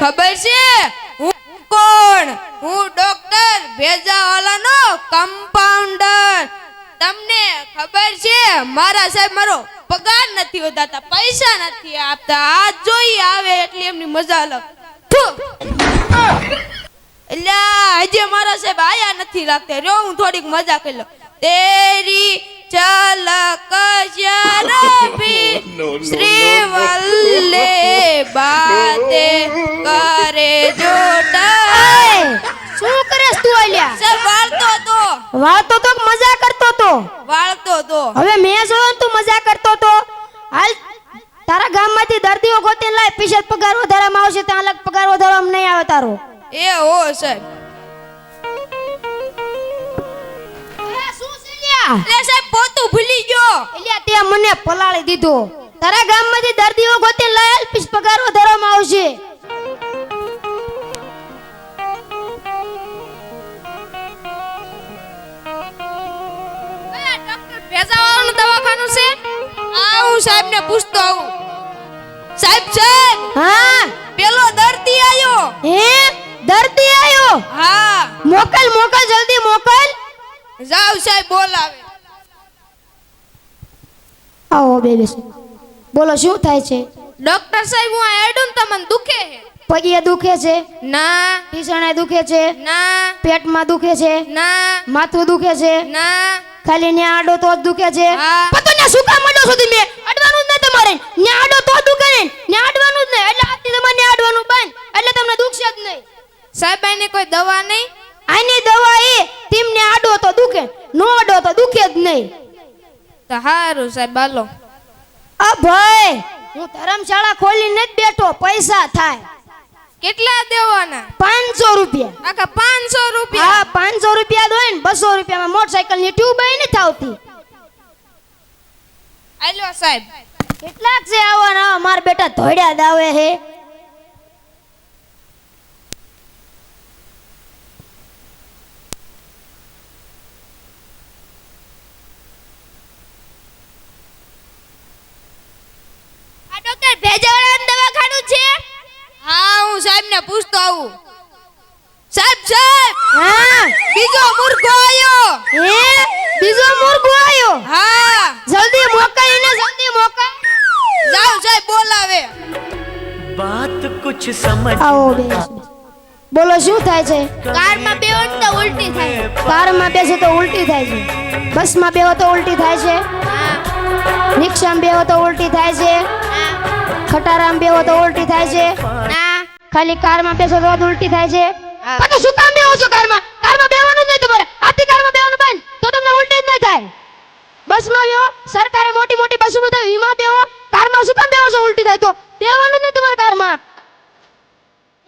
ખબર છે? હું કોણ? હું ડોક્ટર, ભેજાવાલાનો કમ્પાઉન્ડર તમને ખબર છે? મારા સાહેબ મારો પગાર નથી વધારતા, પૈસા નથી આપતા. આ જોઈ આવે એટલે એમની મજા અલગ. એટલે હજી મારા સાહેબ આયા નથી લાગતા. રહ્યો, હું થોડીક મજા કરી લઉં. તેરી ચલક શરભી શ્રી વલ્લે બાતે કરે જોડાય શું કરે તું અલ્યા સર વાળતો તો. વાળતો તો મજા કરતો તો? વાળતો તો. હવે મેં જોયો તું મજા કરતો તો? હાલ તારા ગામમાંથી દર્દીઓ ગોતી લાય પીછે પગાર વધારવામાં આવશે ત્યાં અલગ પગાર વધારવામાં નહીં આવે તારો. એ હો સાહેબ. સાહેબ પોતું ભૂલી ગયો. એલિયા તે મને પલાળી દીધો. તારા ગામમાંથી દર્દીઓ લાય હાલ પીછ પગાર વધારવામાં આવશે. કયા દવાખાનું છે? આ હું સાહેબને પૂછતો આવું. સાહેબ સાહેબ હા. પેલો દર્દી આયો. હે? દર્દી આયો? હા. મોકલ મોકલ જલ્દી મોકલ. જાવ સાહેબ બોલાવે. આવો બે બેસો બોલો શું થાય છે? ડોક્ટર સાહેબ હું એડું તમને દુખે છે. પગે દુખે છે? ના. ઢીસણે દુખે છે? ના. પેટમાં દુખે છે? ના. માથું દુખે છે? ના. ખાલી ન્યા આડો તો જ દુખે છે? હા. ને શું કામ આડો સુધી મે અડવાનું જ નહીં તમારે. ને આડો તો દુખે ને. ને અડવાનું જ નહીં. એટલે આજથી તમારે ન્યા અડવાનું બંધ. એટલે તમને દુખશે જ નહીં. સાહેબ આને કોઈ દવા નહીં? આની દવા એ તેમને આડો તો દુખે નો આડો તો દુખે જ નહીં. તો હારું સાહેબ હાલો. અ ભાઈ હું ધર્મશાળા ખોલીને જ બેઠો પૈસા થાય. કેટલા દેવાના? પાંચસો રૂપિયા. આખા પાંચસો રૂપિયા? હા પાંચસો રૂપિયા દો ને બસો રૂપિયામાં મોટરસાયકલની ટ્યુબ નથી આવતી. આલ્યો સાહેબ. કેટલાક છે આવવાના મારા બેટા ધોડ્યા દાવે હે આ ડોક્ટર ભેજવાળાનું દવાખાનું છે? હા હું સાહેબ ને પૂછતો આવું. સાહેબ સાહેબ! હા. બીજો મુર્ગો આવ્યો હે? બીજો મુર્ગો આવ્યો હા. જલ્દી મોકલ એને જલ્દી મોકલ. જાઓ સાહેબ બોલાવે વાત કુછ સમજ આવો બેસો બોલો શું થાય છે? કાર કારમાં બેહો તો ઉલટી થાય. કારમાં બેસે તો ઉલટી થાય છે. બસમાં બેહો તો ઉલટી થાય છે? હા. રિક્ષામાં બેહો તો ઉલટી થાય છે. ખટારામ બેહો તો ઉલટી થાય છે. ના ખાલી કારમાં બેસો તો ઉલટી થાય છે. પણ શું કામ બેહો છો કારમાં? કારમાં બેહવાનું જ નહીં તમારે. આથી કારમાં બેહવાનું બંધ. તો તમને ઉલટી જ નહીં થાય. બસમાં બેહો. સરકારે મોટી મોટી બસો બધા વીમા બેહો. કારમાં શું કામ બેહો છો ઉલટી થાય તો? બેહવાનું જ નહીં તમારે કારમાં.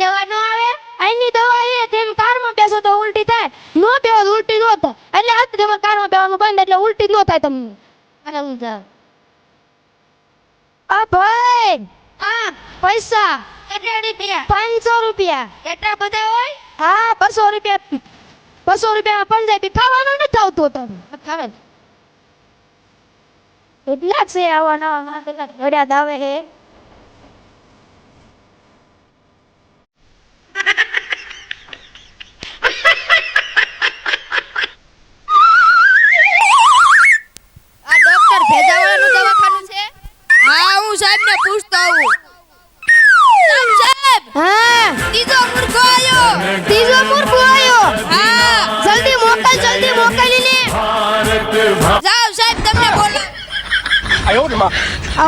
દવા નો આવે? અહીંની દવા એ તેમ કારમાં બેસો તો ઉલટી થાય. નો બેહો તો ઉલટી નો થાય. એટલે આ તમારે કારમાં બેહવાનું બંધ. એટલે ઉલટી નો થાય તમને. જાઉં. આ ભાઈ હા પૈસા કેટલા રૂપિયા પાંચસો રૂપિયા કેટલા બધા હોય હા બસો રૂપિયા બસો રૂપિયા પંજાબી ખાવાનું નથી આવતું તમે ખાવે એટલા જ છે આવા નવા કેટલા ઘડિયાળ આવે છે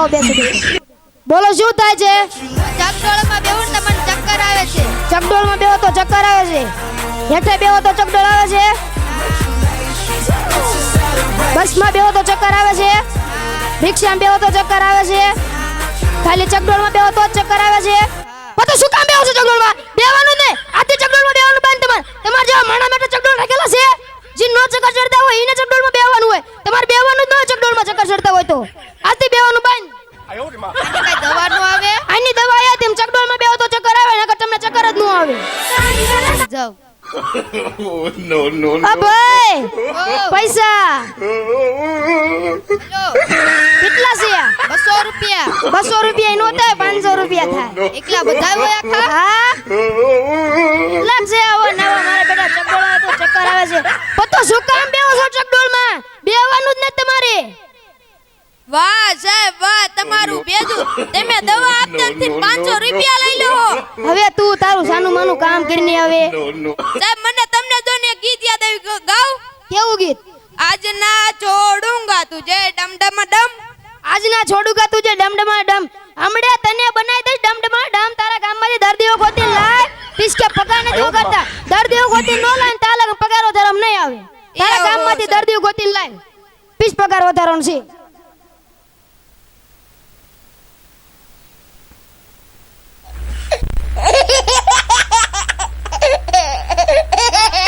આવો બેસો. બોલો શું થાય છે? ચકડોળમાં બેહું ને તમને ચક્કર આવે છે. ચકડોળમાં બેહો તો ચક્કર આવે છે. હેઠે બેહો તો ચકડોળ આવે છે. બસમાં બેહો તો ચક્કર આવે છે. રિક્ષામાં બેહો તો ચક્કર આવે છે. ખાલી ચકડોળમાં બેહો તો ચક્કર આવે છે. તો શું કામ બેહો છો ચકડોળમાં બેવાનું નહીં. આથી ચકડોળમાં બેવાનું બંધ તમારે. તમારે જેવા માણા માટે ચકડોળ રાખેલા છે જે નો ચક્કર ચડતા હોય એને ચકડોળમાં બેહવાનું હોય. તમારે બેવાનું જ ન ચકડોળમાં ચક્કર ચડતા હોય તો. No, no, no. આ ભાઈ! પૈસા! કેટલા છે? બસો રૂપિયા. બસો રૂપિયા નો થાય પાંચસો રૂપિયા થાય. એકલા બધા હોય આખા? હા? કેટલા છે આવો નવા મારા બેટા ચકડોળ તો ચક્કર આવે છે. પતો શું કામ બેહો છો ચકડોળમાં? બેહવાનું જ નથી તમારે. વાહ સાહેબ વાહ તમારું બેજું તમે દવા આપતા નથી પાંચસો રૂપિયા લઈ લો. હવે તું તારું સાનું માનું કામ કરીને આવે. સાહેબ મને ગીત. ગાઉં કેવું ગીત? આજ ના છોડુંગા તુજે ડમ ડમ. ડમ આજના છોડુંગા તુજે ડમડમા ડમ. હમણે તને બનાવી દઈશ ડમડમા ડમ. તારા ગામમાંથી દર્દીઓ ગોતી લાય પિસકે પગાર નથી કરતા દર્દીઓ ગોતી નો લાય ને તારા પગાર વધારો નહીં આવે. તારા ગામમાંથી દર્દીઓ ગોતી લાય. પીસ પગાર વધારો છે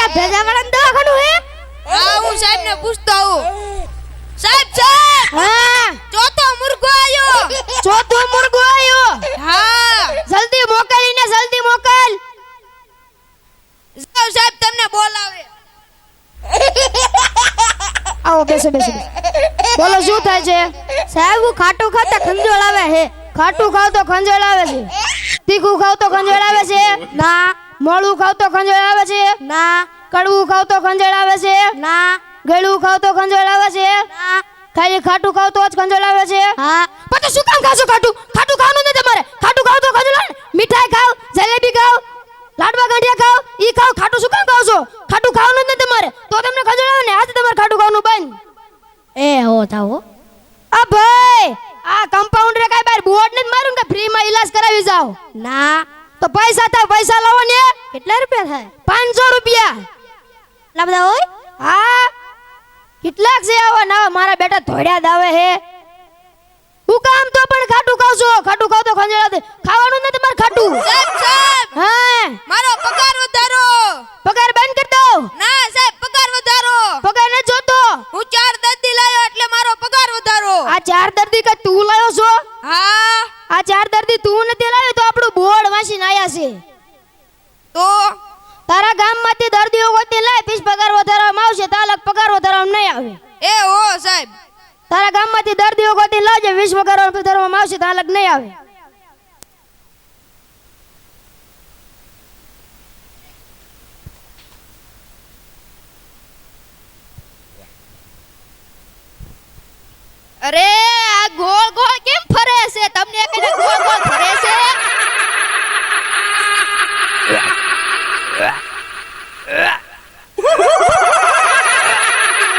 આ ભેજાવાળાનું દવાખાનું હે હા હું સાહેબ ને પૂછતો આવું સાહેબ સાહેબ હા ચોથો મુર્ગો આવ્યો ચોથો મુર્ગો આવ્યો હા જલ્દી મોકલીને જલ્દી મોકલ જાઓ સાહેબ તમને બોલાવે બેસે બેસો. બોલો, શું થાય છે? સાહેબ, હું ખાટું ખાતા ખંજોળ આવે છે. ખાટું ખાવ તો ખંજોળ આવે છે. તીખું ખાવ તો ખંજોળ આવે છે. ના, મોળું ખાવ તો ખંજોળ આવે છે. ના, કડવું ખાવ તો ખંજોળ આવે છે. ના ગળું ખાવ તો ખંજોળ આવે છે. ના, ખાલી ખાટું ખાવ તો જ ખંજોળ આવે છે. હા, પણ શું કામ ખાશો ખાટું ખાટું ખાવાનું નથી તમારે ખાટું ખાવ તો ખંજોળ આવે ને. મીઠાઈ ખાવ જલેબી ખાવ લાડવા ગાંઠિયા ખાવ ઈ ખાવ ખાટું શું કામ ખાવ છો ખાટું ખાવાનું જ નથી તમારે તો તમને ખંજોળ આવે ને આજે તમારે ખાટું ખાવાનું બંધ એ હો થાઓ આ ભાઈ આ કમ્પાઉન્ડરે કાઈ બાર બોર્ડ નથી મારું કે ફ્રી માં ઈલાજ કરાવી જાવ ના. તો પૈસા થાય પૈસા લાવો ને કેટલા રૂપિયા થાય? પાંચસો રૂપિયા. એટલા બધા હોય? હા. કેટલાક છે આવા નવા? મારા બેટા ધોડ્યા દાવે હે. હું કામ તો પણ ખાટું ખાવ છો. ખાટું ખાવ તો ખંજેડા દે. ખાવાનું નથી તમારે ખાટું. સાહેબ સાહેબ. હા. મારો પગાર વધારો. પગાર બંધ કરી દો ના સાહેબ પગાર વધારો પગાર ન જોતો હું ચાર દર્દી લાયો એટલે મારો પગાર વધારો આ ચાર દર્દી કે તું લાયો છો હા આ ચાર દર્દી તું નથી લાવ્યો તો આપણું બોર્ડ વાંચીને આયા છે તો તારા ગામમાંથી દર્દીઓ ગોતી લાય ફીસ પગાર વધારવામાં આવશે તાલક પગાર વધારવામાં નહીં આવે એ હો સાહેબ તારા ગામમાંથી દર્દીઓ ગોતી લાવજે વીસ પગાર વધારવામાં આવશે તાલક નહીં આવે અરે આ ગોળ ગોળ કેમ ફરે છે તમને કઈને ગોળ ગોળ ફરે છે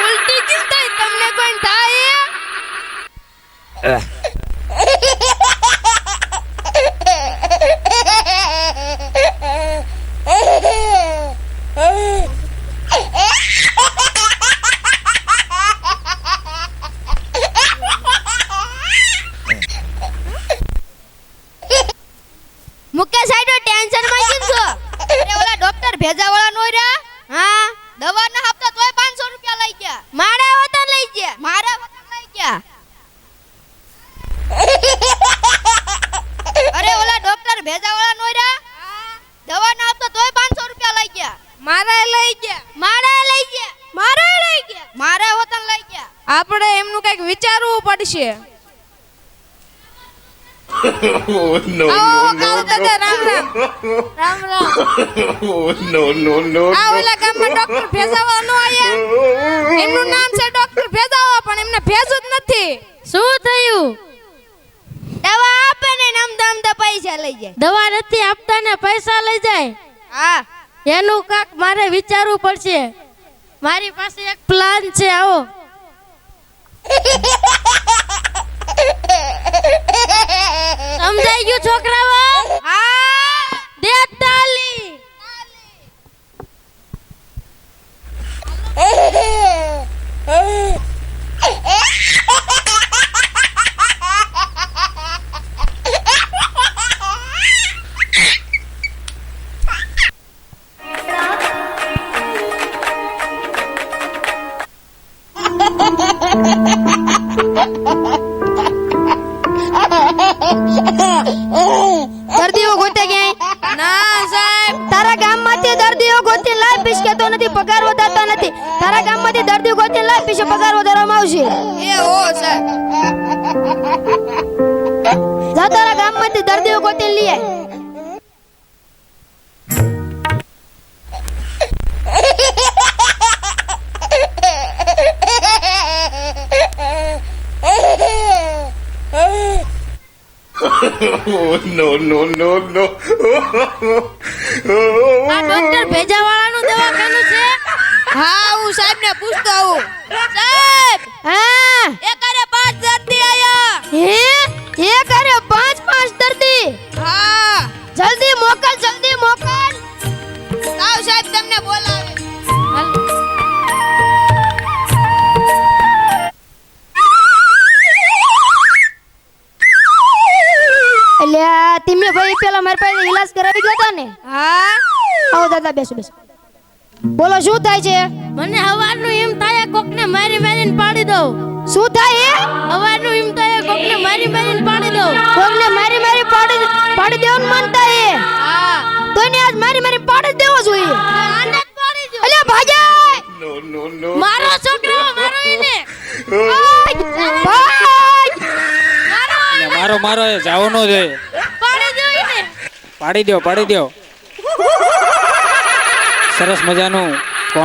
ઉલટી કેમ થઈ તમને કોઈ થાય મુકેશ સાઈડ ટેન્શનમાં કેમ છો અરે ઓલા ડોક્ટર ભેજાવાળા નો રહ્યા હા દવા ના આપતા તોય 500 રૂપિયા લઈ ગયા મારા વતન લઈ ગયા મારા વતન લઈ ગયા અરે ઓલા ડોક્ટર ભેજાવાળા નો રહ્યા દવા ના આપતા તોય 500 રૂપિયા લઈ ગયા મારા લઈ ગયા મારા લઈ ગયા મારા લઈ ગયા મારા વતન લઈ ગયા આપણે એમનું કંઈક વિચારવું પડશે Oh, no, આવો no, કાવ no, દાદા Ram Ram Ram Ram Oh, no, no, no, આ no. ઓલા ગામમાં ડોક્ટર ભેજાવા નો આયા. એમનું નામ છે ડોક્ટર ભેજાવા પણ એમને ભેજું જ નથી. શું થયું? દવા આપે ને નમ દમ દા પૈસા લઈ જાય. દવા નથી આપતા ને પૈસા લઈ જાય? હા. એનું કાક મારે વિચારવું પડશે. મારી પાસે એક પ્લાન છે આવો. સમજાઈ ગયું છોકરાઓ દર્દીઓ ગોતે ક્યાંય? ના સાહેબ. તારા ગામમાંથી દર્દીઓ ગોતી લાઈ પીશ કેતો નથી પગાર વધારતા નથી. તારા ગામમાંથી દર્દીઓ ગોતી લાઈ પીશ પગાર વધારવામાં આવશે. એ હો સાહેબ. જા તારા ગામમાંથી દર્દીઓ ગોતી લઈ આય નો નો નો no. આ ડોક્ટર ભેજાવાળાનું દવાખાનું છે? હા, હું સાહેબ ને પૂછતો આવું. સાહેબ! તીમે પેલા મારી પાસે ઈલાજ કરાવી ગયો હતા ને. હા? આવો દાદા બેસો બેસો. બોલો શું થાય છે? મને હવારનું એમ થાય કોકને મારી મારીને પાડી દઉં. શું થાય એ? હવારનું એમ થાય કોકને મારી મારીને પાડી દઉં. કોકને મારી મારી પાડી પાડી દેવાનું માનતા એ? હા. તો એને આજ મારી મારી પાડી જ દેવો જોઈએ. આને પાડી દો અલ્યા ભાગ્યા નો નો નો. મારો છોકરો મારો એને. ભાઈ! મારો મારો એ જાવો ન જોઈએ પાડી દ્યો પાડી દ્યો. સરસ મજાનું.